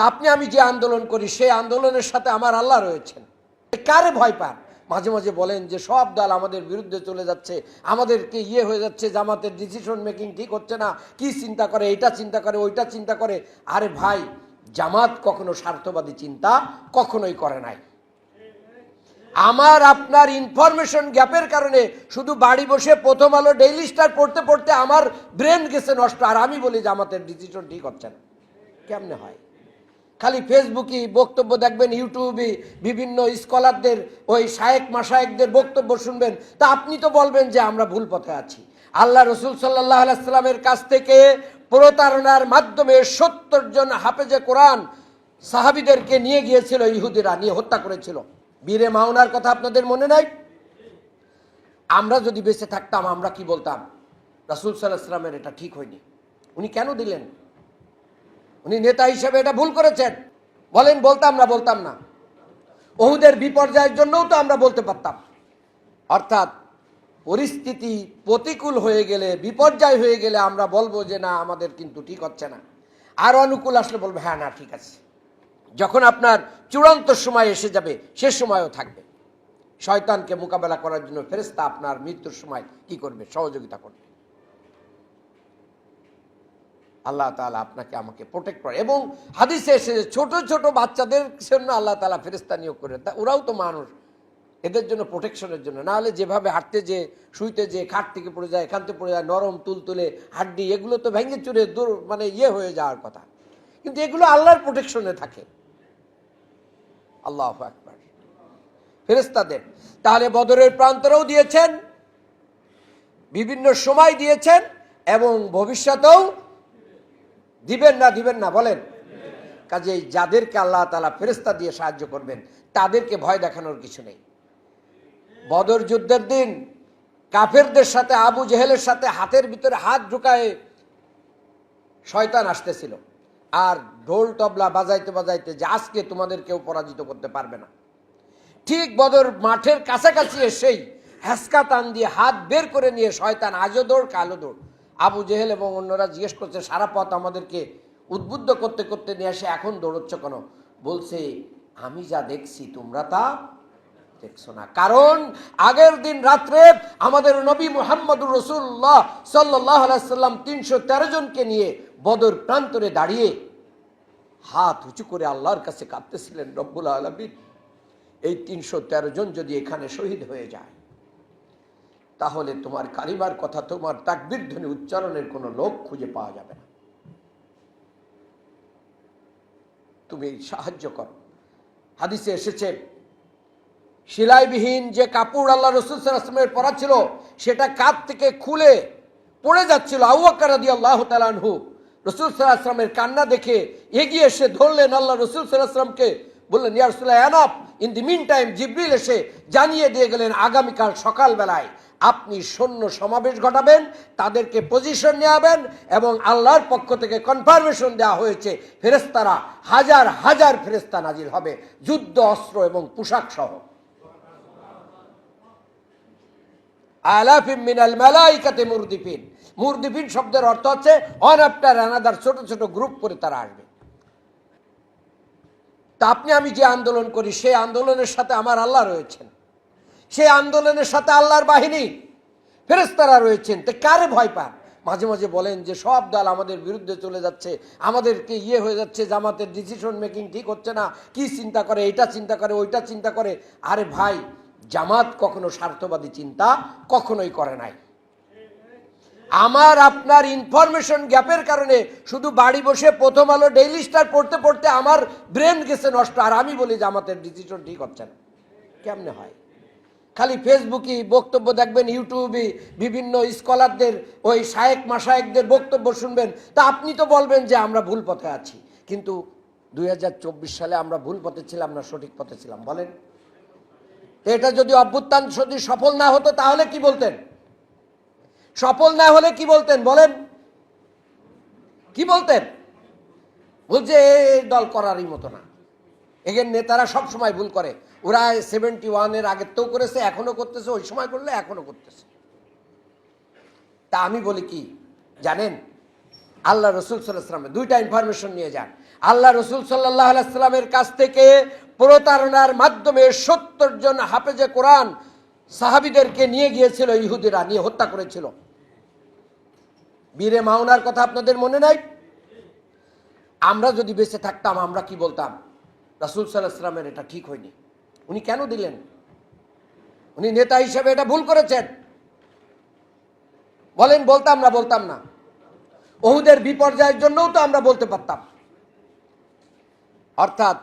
তা আপনি, আমি যে আন্দোলন করি, সেই আন্দোলনের সাথে আমার আল্লাহ রয়েছেন। কারে ভয় পান? মাঝে মাঝে বলেন যে, সব দল আমাদের বিরুদ্ধে চলে যাচ্ছে, আমাদেরকে ইয়ে হয়ে যাচ্ছে, জামাতের ডিসিশন মেকিং ঠিক হচ্ছে না, কি চিন্তা করে, এটা চিন্তা করে, ওইটা চিন্তা করে। আরে ভাই, জামাত কখনো স্বার্থবাদী চিন্তা কখনোই করে নাই। আমার, আপনার ইনফরমেশন গ্যাপের কারণে শুধু বাড়ি বসে প্রথম আলো ডেইলি স্টার পড়তে পড়তে আমার ব্রেন গেছে নষ্ট, আর আমি বলি জামাতের ডিসিশন ঠিক হচ্ছে না। কেমনে হয়? খালি ফেসবুকে বক্তব্য দেখবেন ইউটিউবে বিভিন্ন স্কলারদের ওই শায়েক মাসায়েকদের বক্তব্য শুনবেন। তা আপনি তো বলবেন যে আমরা ভুল পথে আছি। আল্লাহ রসুল সাল্লাহ আলাইস্লামের কাছ থেকে প্রতারণার মাধ্যমে সত্তর জন হাফেজে কোরআন সাহাবিদেরকে নিয়ে গিয়েছিল, ইহুদিরা নিয়ে হত্যা করেছিল। বীরে মাওনার কথা আপনাদের মনে নাই? আমরা যদি বেঁচে থাকতাম, আমরা কি বলতাম? রাসুল সাল্লাহ সাল্লামের এটা ঠিক হয়নি। উনি কেন দিলেন? উনি নেতা হিসেবে এটা ভুল করেছেন। বলেন, বলতাম না বলতাম না। ওহুদের বিপর্যয়ের জন্যও তো আমরা বলতে পারতাম। অর্থাৎ পরিস্থিতি প্রতিকূল হয়ে গেলে, বিপর্যয় হয়ে গেলে আমরা বলব যে, না, আমাদের কিন্তু ঠিক হচ্ছে না। আর অনুকূল আসলে বলব হ্যাঁ না, ঠিক আছে। যখন আপনার চূড়ান্ত সময় এসে যাবে, সে সময়ও থাকবে। শয়তানকে মোকাবেলা করার জন্য ফেরেস্তা আপনার মৃত্যুর সময় কি করবে? সহযোগিতা করবে। আল্লাহ তালা আপনাকে আমাকে প্রোটেক্ট করে। এবং হাদিসে এসে ছোট ছোট বাচ্চাদের জন্য আল্লাহ তালা ফেরিস্তা নিয়োগ করে তা ওরাও তো মানুষ। এদের জন্য প্রোটেকশনের জন্য। না হলে যেভাবে হাঁটতে যে, শুইতে যে, খাট থেকে পড়ে যায়, এখান থেকে পড়ে যায়, নরম তুলতুলে হাড্ডি, এগুলো তো ভেঙে চুরে দূর মানে ইয়ে হয়ে যাওয়ার কথা। কিন্তু এগুলো আল্লাহর প্রোটেকশনে থাকে। আল্লাহ একবার ফেরেস্তাদের তাহলে বদরের প্রান্তরেও দিয়েছেন, বিভিন্ন সময় দিয়েছেন, এবং ভবিষ্যতেও দিবেন না দিবেন না, বলেন। কাজেই যাদেরকে আল্লাহ তালা ফেরেস্তা দিয়ে সাহায্য করবেন, তাদেরকে ভয় দেখানোর কিছু নেই। বদর যুদ্ধের দিন কাফেরদের সাথে, আবু জেহেলের সাথে হাতের ভিতরে হাত ঢুকায় শয়তান আসতেছিল। আর ঢোল তবলা বাজাইতে বাজাইতে যে আজকে তোমাদের কেউ পরাজিত করতে পারবে না। ঠিক বদর মাঠের কাছাকাছি এসেই হ্যাসকা টান দিয়ে হাত বের করে নিয়ে শয়তান, আজও দৌড় কালো দৌড়। আবু জেহেল এবং অন্যরা জিজ্ঞেস করছে, সারা পথ আমাদেরকে উদ্বুদ্ধ করতে করতে নিয়ে আসে, এখন দৌড়চ্ছ কেন? বলছে, আমি যা দেখছি, তোমরা তা দেখছ না। কারণ আগের দিন রাত্রে আমাদের নবী মোহাম্মদুর রসুল্লাহ সাল্লাহ সাল্লাম তিনশো তেরো জনকে নিয়ে বদর প্রান্তরে দাঁড়িয়ে হাত উঁচু করে আল্লাহর কাছে কাঁদতেছিলেন রব্বুল আলমিন। এই তিনশো তেরো জন যদি এখানে শহীদ হয়ে যায় তাহলে তোমার কালিমার কথা, তোমার তাকবির ধ্বনি উচ্চারণের কোনো লোক খুঁজে পাওয়া যাবে না। তুমি সাহায্য করো। হাদিসে এসেছে সেলাইবিহীন যে কাপড় আল্লাহ রসুলের পরা ছিল, সেটা কাপ থেকে খুলে পড়ে যাচ্ছিল। আউ্বাকার দিয়ে আল্লাহ তালানহু রসুল সাল্লাহামের কান্না দেখে এগিয়ে এসে ধরলেন আল্লাহ রসুল সাল্লাহামকে বললেন ইয়ারসুল্লাহ অ্যানফ in the meantime Jibril এসে জানিয়ে দিয়ে গেলেন আগামীকাল সকালবেলায় আপনি সৈন্য সমাবেশ ঘটাবেন, তাদেরকে পজিশন নেওয়াবেন এবং আল্লাহর পক্ষ থেকে কনফার্মেশন দেওয়া হয়েছে ফেরেস্তারা হাজার হাজার ফেরেস্তা নাজিল হবে, যুদ্ধ, অস্ত্র এবং পোশাক সহ। আলাফিম মিনাল মালাইকাতে মুরদিফিন। মুরদিফিন শব্দের অর্থ হচ্ছে অন আফটার অ্যানাদার ছোট ছোট গ্রুপ করে তারা আসবে। তা আপনি, আমি যে আন্দোলন করি, সেই আন্দোলনের সাথে আমার আল্লাহ রয়েছেন। সেই আন্দোলনের সাথে আল্লাহর বাহিনী ফেরেস্তারা রয়েছেন। তো কারে ভয় পান? মাঝে মাঝে বলেন যে, সব দল আমাদের বিরুদ্ধে চলে যাচ্ছে, আমাদেরকে ইয়ে হয়ে যাচ্ছে, জামাতের ডিসিশন মেকিং ঠিক হচ্ছে না, কি চিন্তা করে, এটা চিন্তা করে, ওইটা চিন্তা করে। আরে ভাই, জামাত কখনো স্বার্থবাদী চিন্তা কখনোই করে নাই। আমার, আপনার ইনফরমেশন গ্যাপের কারণে শুধু বাড়ি বসে প্রথম আলো ডেইলি স্টার পড়তে পড়তে আমার ব্রেন গেছে নষ্ট। আর আমি বলি, জামাতের ডিসিশন ঠিক হচ্ছে না। কেমনে হয়? খালি ফেসবুকে বক্তব্য দেখবেন ইউটিউবে বিভিন্ন স্কলারদের ওই শায়েক মাসায়েকদের বক্তব্য শুনবেন। তা আপনি তো বলবেন যে আমরা ভুল পথে আছি। কিন্তু দুই হাজার চব্বিশ সালে আমরা ভুল পথে ছিলাম না, সঠিক পথে ছিলাম, বলেন। এটা যদি অভ্যুত্থান যদি সফল না হতো, তাহলে কি বলতেন? সফল না হলে কি বলতেন, বলেন? কি বলতেন? বলছে এই দল করারই মতো না। এগের নেতারা সব সময় ভুল করে। ওরা সেভেন্টি ওয়ানের আগে তো করেছে এখনও করতেছে, ওই সময় করলে এখনও করতেছে। তা আমি বলি কি, জানেন? আল্লাহ রসুল সাল্লাহামের দুইটা ইনফরমেশন নিয়ে যান। আল্লাহ রসুল সাল্লাহ আলাইস্লামের কাছ থেকে প্রতারণার মাধ্যমে সত্তর জন হাফেজে কোরআন সাহাবিদেরকে নিয়ে গিয়েছিল, ইহুদিরা নিয়ে হত্যা করেছিল। বীরে মাওনার কথা আপনাদের মনে নাই? আমরা যদি বেঁচে থাকতাম, আমরা কি বলতাম? রাসুল সাল্লাহামের এটা ঠিক হয়নি। উনি কেন দিলেন? উনি নেতা হিসেবে এটা ভুল করেছেন। বলেন, বলতাম না বলতাম না। ওহুদের বিপর্যয়ের জন্যও তো আমরা বলতে পারতাম। অর্থাৎ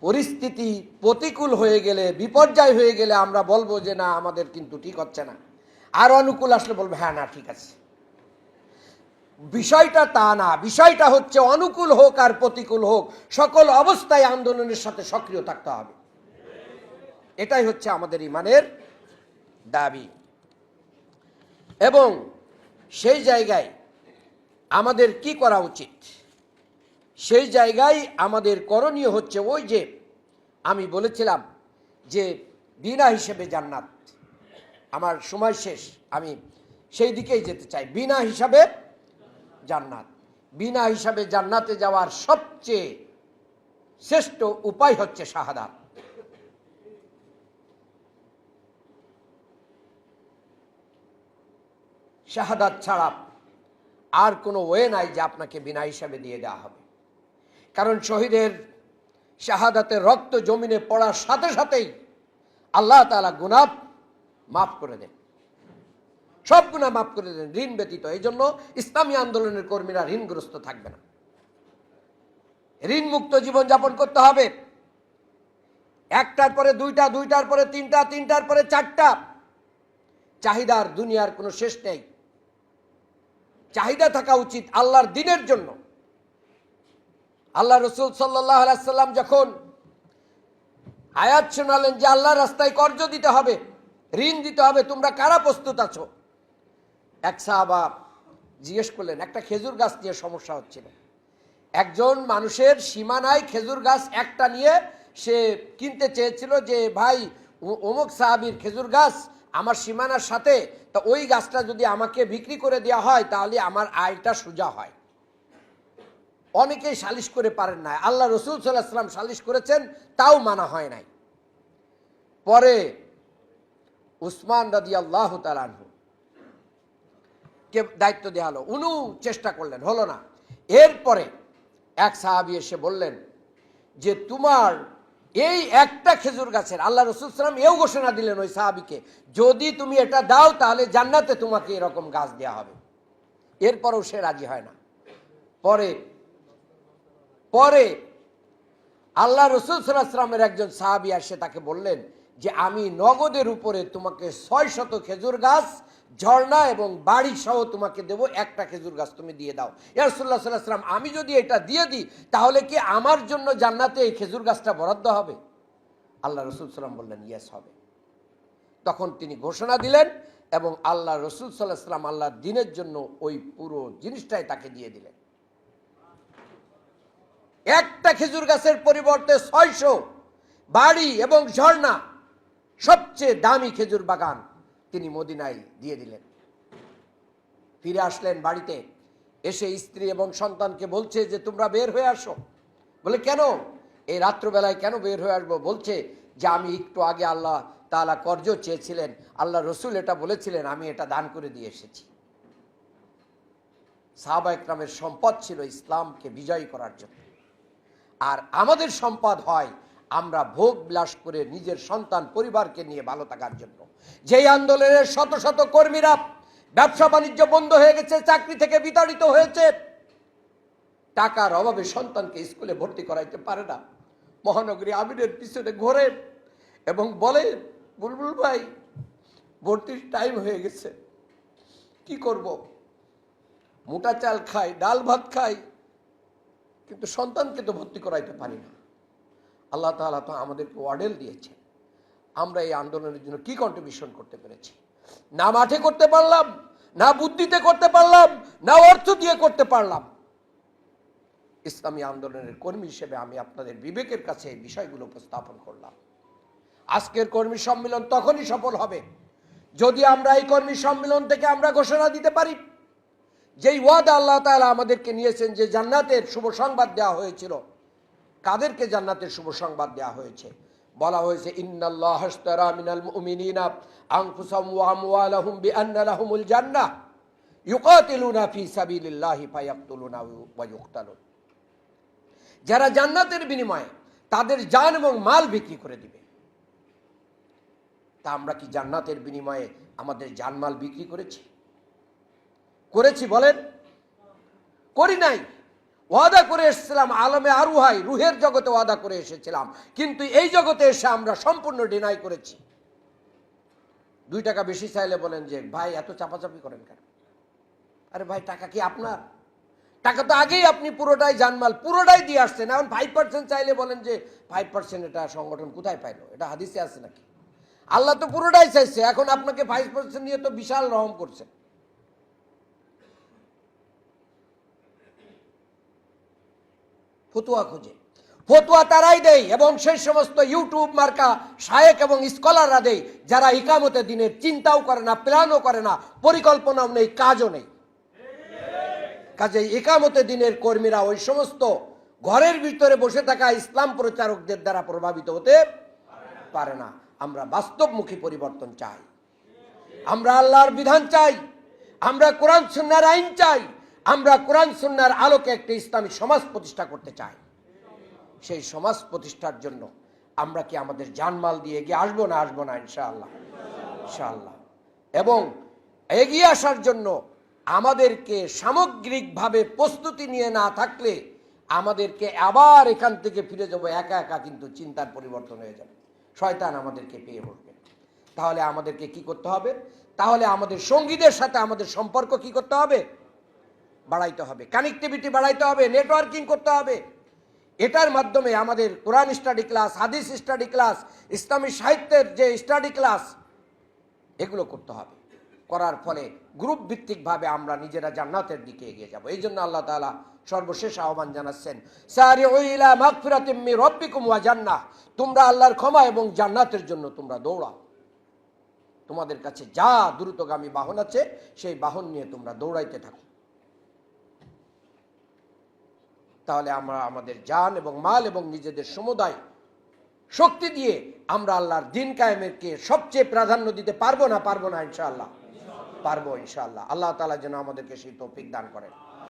পরিস্থিতি প্রতিকূল হয়ে গেলে, বিপর্যয় হয়ে গেলে আমরা বলব যে, না, আমাদের কিন্তু ঠিক হচ্ছে না। আর অনুকূল আসলে বলব হ্যাঁ না, ঠিক আছে। বিষয়টা তা না, বিষয়টা হচ্ছে অনুকূল হোক আর প্রতিকূল হোক, সকল অবস্থায় আন্দোলনের সাথে সক্রিয় থাকতে হবে। এটাই হচ্ছে আমাদের ইমানের দাবি। এবং সেই জায়গায় আমাদের কি করা উচিত? সেই জায়গায় আমাদের করণীয় হচ্ছে ওই যে আমি বলেছিলাম যে বিনা হিসেবে জান্নাত। আমার সময় শেষ, আমি সেই দিকেই যেতে চাই। বিনা হিসাবে জান্নাত। বিনা হিসাবে জান্নাতে যাওয়ার সবচেয়ে শ্রেষ্ঠ উপায় হচ্ছে শাহাদাত শাহাদাত ছাড়া আর কোনো ওয়ে নাই যে আপনাকে বিনা হিসাবে দিয়ে দেওয়া হবে। কারণ শহীদের শাহাদাতের রক্ত জমিনে পড়ার সাথে সাথেই আল্লাহ তালা গুনাব মাফ করে দেন। সব গুণা মাফ করে দেন, ঋণ ব্যতীত। এই জন্য ইসলামী আন্দোলনের কর্মীরা ঋণগ্রস্ত থাকবে না। ঋণ মুক্ত জীবনযাপন করতে হবে। একটার পরে দুইটা, দুইটার পরে তিনটা, তিনটার পরে চারটা। চাহিদার দুনিয়ার কোনো শেষ নেই। চাহিদা থাকা উচিত আল্লাহর দিনের জন্য। আল্লাহ রসুল আলাইসাল্লাম যখন আয়াত শোনালেন যে আল্লাহ রাস্তায় কর্জ দিতে হবে, ঋণ দিতে হবে, তোমরা কারা প্রস্তুত আছো? এক সাহাবা জিজ্ঞেস করলেন, একটা খেজুর গাছ নিয়ে সমস্যা হচ্ছিল একজন মানুষের সীমানায় খেজুর গাছ একটা নিয়ে সে কিনতে চেয়েছিল যে, ভাই অমুক সাহাবির খেজুর গাছ আমার সীমানার সাথে, তা ওই গাছটা যদি আমাকে বিক্রি করে দেওয়া হয়, তাহলে আমার আয়টা সোজা হয়। অনেকেই সালিশ করে পারেন না আল্লাহ রসুল সাল্লাহ সাল্লাম সালিশ করেছেন, তাও মানা হয় নাই। পরে উসমান রাদি আল্লাহ তালানহু কে দায়িত্ব দেওয়া হলো? উনু চেষ্টা করলেন, হলো না। এরপরে এক সাহাবি এসে বললেন যে, তোমার এই একটা খেজুর গাছের, আল্লাহ রসুল সালাম এও ঘোষণা দিলেন ওই সাহাবিকে, যদি তুমি এটা দাও তাহলে জান্নাতে তোমাকে এরকম গাছ দেওয়া হবে। এরপরেও সে রাজি হয় না। পরে পরে আল্লাহ রসুল সাল্লাহামের একজন সাহাবি আসে, তাকে বললেন যে, আমি নগদের উপরে তোমাকে ছয় শত খেজুর গাছ ঝর্ণা এবং বাড়ি সহ তোমাকে দেব একটা খেজুর গাছ তুমি দিয়ে দাও। ইয়ারসুল্লাহ সাল্লাহ সাল্লাম আমি যদি এটা দিয়ে দিই, তাহলে কি আমার জন্য জান্নাতে এই খেজুর গাছটা বরাদ্দ হবে? আল্লাহ রসুল সাল্লাম বললেন ইয়েস হবে। তখন তিনি ঘোষণা দিলেন এবং আল্লাহ রসুল সাল্লাহ সাল্লাম আল্লাহর দিনের জন্য ওই পুরো জিনিসটাই তাকে দিয়ে দিলেন। একটা খেজুর গাছের পরিবর্তে ছয়শো বাড়ি এবং ঝর্ণা, সবচেয়ে দামি খেজুর বাগান। তিনি মদিনায় দিয়ে দিলেন। ফিরে আসলেন বাড়িতে। এসে স্ত্রী এবং সন্তানকে বলছে যে, তোমরা বের হয়ে আসো। বলে, কেন? এই রাত্রবেলায় কেন বের হয়ে আসব? বলছে যে, আমি একটু আগে আল্লাহ তালা কর্জ চেয়েছিলেন। আল্লাহ রসুল এটা বলেছিলেন, আমি এটা দান করে দিয়ে এসেছি। সাহাবা একরামের সম্পদ ছিল ইসলামকে বিজয়ী করার জন্য। আর আমাদের সম্পদ হয় আমরা ভোগ বিলাস করে নিজের সন্তান, পরিবারকে নিয়ে ভালো থাকার জন্য। যেই আন্দোলনের শত শত কর্মীরা ব্যবসা বাণিজ্য বন্ধ হয়ে গেছে, চাকরি থেকে বিতাড়িত হয়েছে, টাকার অভাবে সন্তানকে স্কুলে ভর্তি করাইতে পারে না। মহানগরী আমিরের পিছনে ঘোরে এবং বলে, বুলবুল ভাই, ভর্তির টাইম হয়ে গেছে। কি করব? মোটা চাল খাই, ডাল ভাত খাই, কিন্তু সন্তানকে তো ভর্তি করাইতে পারি না। আল্লাহ তাআলা তো আমাদেরকে ওয়ার্ডেল দিয়েছে আমরা এই আন্দোলনের জন্য কি কন্ট্রিবিউশন করতে পেরেছি? না মাঠে করতে পারলাম, না বুদ্ধিতে করতে পারলাম, না অর্থ দিয়ে করতে পারলাম। ইসলামী আন্দোলনের কর্মী হিসেবে আমি আপনাদের বিবেকের কাছে এই বিষয়গুলো উপস্থাপন করলাম। আজকের কর্মী সম্মেলন তখনই সফল হবে যদি আমরা এই কর্মী সম্মেলন থেকে আমরা ঘোষণা দিতে পারি। যেই ওয়াদা আল্লাহ তাআলা আমাদেরকে নিয়েছেন যে জান্নাতের শুভ সংবাদ দেওয়া হয়েছিল কাদেরকে জান্নাতের শুভ সংবাদ দেওয়া হয়েছে? বলা হয়েছে যারা জান্নাতের বিনিময়ে তাদের জান এবং মাল বিক্রি করে দিবে। তা আমরা কি জান্নাতের বিনিময়ে আমাদের জানমাল বিক্রি করেছি? করেছি বলেন? করি নাই। ওয়াদা করে এসেছিলাম, আলমে আরু হাই রুহের জগতে ওয়াদা করে এসেছিলাম। কিন্তু এই জগতে এসে আমরা সম্পূর্ণ ডিনাই করেছি। দুই টাকা বেশি চাইলে বলেন যে, ভাই, এত চাপাচাপি করেন কেন? আরে ভাই, টাকা কি আপনার? টাকা তো আগেই আপনি পুরোটাই জানমাল, পুরোটাই দিয়ে আসছেন। এখন ফাইভ পার্সেন্ট চাইলে বলেন যে ফাইভ পার্সেন্ট এটা সংগঠন কোথায় পাইলো? এটা হাদিসে আছে নাকি? আল্লাহ তো পুরোটাই চাইছে। এখন আপনাকে ফাইভ পার্সেন্ট নিয়ে তো বিশাল রহম করছে ফতুয়া খুঁজে। ফতুয়া তারাই দেয় এবং সেই সমস্ত ইউটিউব মার্কা শায়েক এবং স্কলাররা দেয়, যারা ইকামতে দিনের চিন্তাও করে না, প্ল্যানও করে না, পরিকল্পনাও নেই, কাজও নেই। কাজে একামতে দিনের কর্মীরা ওই সমস্ত ঘরের ভিতরে বসে থাকা ইসলাম প্রচারকদের দ্বারা প্রভাবিত হতে পারে না। আমরা বাস্তবমুখী পরিবর্তন চাই। আমরা আল্লাহর বিধান চাই। আমরা কোরআন সুন্নার আইন চাই। আমরা কোরআন সুন্নার আলোকে একটা ইসলামী সমাজ প্রতিষ্ঠা করতে চাই। সেই সমাজ প্রতিষ্ঠার জন্য আমরা কি আমাদের জানমাল দিয়ে এগিয়ে আসব না আসব না, ইনশাআল্লাহ। ইনশাআল্লাহ। এবং এগিয়ে আসার জন্য আমাদেরকে সামগ্রিকভাবে প্রস্তুতি নিয়ে না থাকলে আমাদেরকে আবার এখান থেকে ফিরে যাব, একা একা কিন্তু চিন্তার পরিবর্তন হয়ে যাবে। শয়তান আমাদেরকে পেয়ে বসবে তাহলে আমাদেরকে কি করতে হবে? তাহলে আমাদের সঙ্গীদের সাথে আমাদের সম্পর্ক কি করতে হবে? বাড়াইতে হবে কানেক্টিভিটি বাড়াইতে হবে নেটওয়ার্কিং করতে হবে। এটার মাধ্যমে আমাদের কোরআন স্টাডি ক্লাস হাদিস স্টাডি ক্লাস ইসলামী সাহিত্যের যে স্টাডি ক্লাস এগুলো করতে হবে। করার ফলে গ্রুপ ভিত্তিকভাবে আমরা নিজেরা জান্নাতের দিকে এগিয়ে যাব। এই জন্য আল্লাহ তাআলা সর্বশেষ আহ্বান জানাচ্ছেন জান্নাহ। তোমরা আল্লাহর ক্ষমা এবং জান্নাতের জন্য তোমরা দৌড়াও। তোমাদের কাছে যা দ্রুতগামী বাহন আছে, সেই বাহন নিয়ে তোমরা দৌড়াইতে থাকো। তাহলে আমরা আমাদের যান এবং মাল এবং নিজেদের সমুদায় শক্তি দিয়ে আমরা আল্লাহর দিন কায়েমেরকে সবচেয়ে প্রাধান্য দিতে পারব না পারব না ইনশাআল্লাহ? পারব ইনশাআল্লাহ। আল্লাহ তালা যেন আমাদেরকে সেই তৌফিক দান করেন।